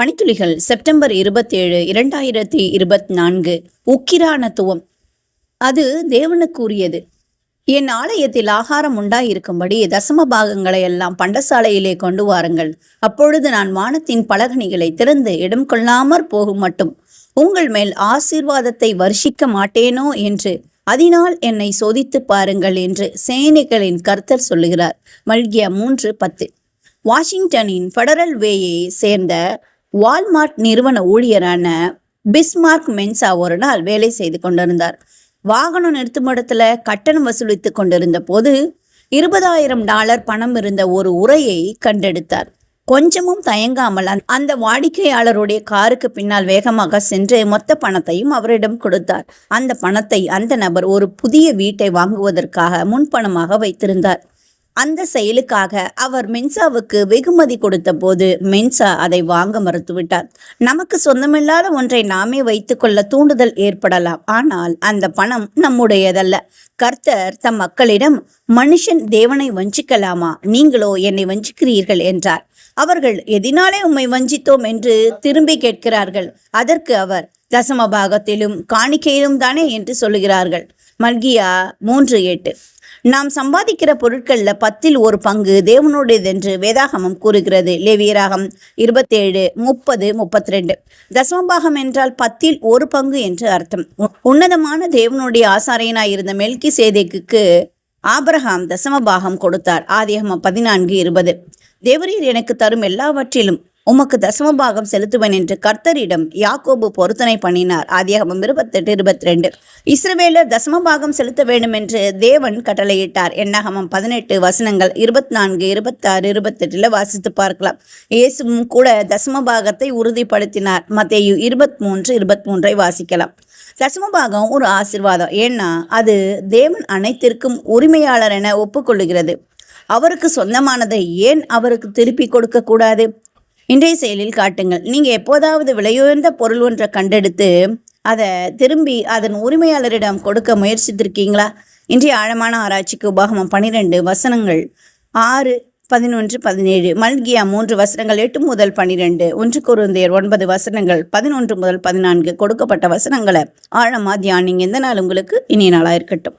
பனித்துளிகள் September இருபத்தேழு இரண்டாயிரத்தி இருபத்தி நான்கு உக்கிரானத்துவம். அது தேவனுக்குரியது. என் ஆலயத்தில் ஆகாரம் உண்டாயிருக்கும்படி தசம பாகங்களை எல்லாம் பண்டசாலையிலே கொண்டு வாருங்கள். அப்பொழுது நான் வானத்தின் பலகணிகளை திறந்து இடம் கொள்ளாமற் போகும் மட்டும். உங்கள் மேல் ஆசீர்வாதத்தை வருஷிக்க மாட்டேனோ என்று அதனால் என்னை சோதித்து பாருங்கள் என்று சேனைகளின் கர்த்தர் சொல்லுகிறார். மல்கியா மூன்று பத்து. வாஷிங்டனின் ஃபெடரல் வேயை சேர்ந்த வால்மார்ட் நிறுவன ஊழியரான பிஸ்மார்க் மென்சா ஒரு நாள் வேலை செய்து கொண்டிருந்தார். வாகனம் நிறுத்தும் இடத்துல கட்டணம் வசூலித்துக் கொண்டிருந்த போது இருபதாயிரம் டாலர் பணம் இருந்த ஒரு உரையை கண்டெடுத்தார். கொஞ்சமும் தயங்காமல் அந்த வாடிக்கையாளருடைய காருக்கு பின்னால் வேகமாக சென்று மொத்த பணத்தையும் அவரிடம் கொடுத்தார். அந்த பணத்தை அந்த நபர் ஒரு புதிய வீட்டை வாங்குவதற்காக முன்பணமாக வைத்திருந்தார். அந்த செயலுக்காக அவர் மென்சாவுக்கு வெகுமதி கொடுத்த போது மென்சா அதை வாங்க மறுத்துவிட்டார். நமக்கு சொந்தமில்லாத ஒன்றை நாமே வைத்துக்கொள்ள தூண்டுதல் ஏற்படலாம். ஆனால் அந்த பணம் நம்முடையதல்ல. கர்த்தர் தம் மக்களிடம் மனுஷன் தேவனை வஞ்சிக்கலாமா? நீங்களோ என்னை வஞ்சிக்கிறீர்கள் என்றார். அவர்கள் எதினாலே உம்மை வஞ்சித்தோம் என்று திரும்பி கேட்கிறார்கள். அதற்கு அவர் தசம பாகத்திலும் காணிக்கையிலும் தானே என்று சொல்லுகிறார்கள். மல்கியா மூன்று எட்டு. நாம் சம்பாதிக்கிற பொருட்கள்ல பத்தில் ஒரு பங்கு தேவனுடையதென்று வேதாகமம் கூறுகிறது. லேவியராகம் இருபத்தேழு முப்பது முப்பத்தி ரெண்டு தசமபாகம் என்றால் பத்தில் ஒரு பங்கு என்று அர்த்தம். உ- உன்னதமான தேவனுடைய ஆசாரியனாய் இருந்த மெல்கி சேதைக்கு ஆபிரகாம் தசமபாகம் கொடுத்தார். ஆதியாகமம் பதினான்கு இருபது. தேவரீர் எனக்கு தரும் எல்லாவற்றிலும் உமக்கு தசமபாகம் செலுத்துவேன் என்று கர்த்தரிடம் யாக்கோபு பொருத்தனை பண்ணினார். ஆதியாகமம் இருபத்தெட்டு இருபத்தி ரெண்டு இஸ்ரவேலர் தசமபாகம் செலுத்த வேண்டும் என்று தேவன் கட்டளையிட்டார். எண்ணாகமம் பதினெட்டு வசனங்கள் இருபத்தி நான்கு இருபத்தாறு இருபத்தெட்டுல வாசித்து பார்க்கலாம். இயேசுவும் கூட தசமபாகத்தை உறுதிப்படுத்தினார். மத்தேயு இருபத்தி மூன்று இருபத்தி மூன்றை வாசிக்கலாம். தசமபாகம் ஒரு ஆசிர்வாதம். ஏன்னா அது தேவன் அனைத்திற்கும் உரிமையாளர் என ஒப்புக்கொள்ளுகிறது. அவருக்கு சொந்தமானதை ஏன் அவருக்கு திருப்பி கொடுக்க கூடாது? இன்றைய செயலில் காட்டுங்கள். நீங்கள் எப்போதாவது விலையுயர்ந்த பொருள் ஒன்றை கண்டெடுத்து அதை திரும்பி அதன் உரிமையாளரிடம் கொடுக்க முயற்சித்திருக்கீங்களா? இன்றைய ஆழமான ஆராய்ச்சிக்கு உபாகமம் பனிரெண்டு வசனங்கள் ஆறு பதினொன்று பதினேழு. மல்கியா மூன்று வசனங்கள் எட்டு முதல் பனிரெண்டு. ஒன்று குருந்தையர் ஒன்பது வசனங்கள் பதினொன்று முதல் பதினான்கு. கொடுக்கப்பட்ட வசனங்களை ஆழமாக தியானிங்க. எந்த நாள் உங்களுக்கு இனிய நாளாக இருக்கட்டும்.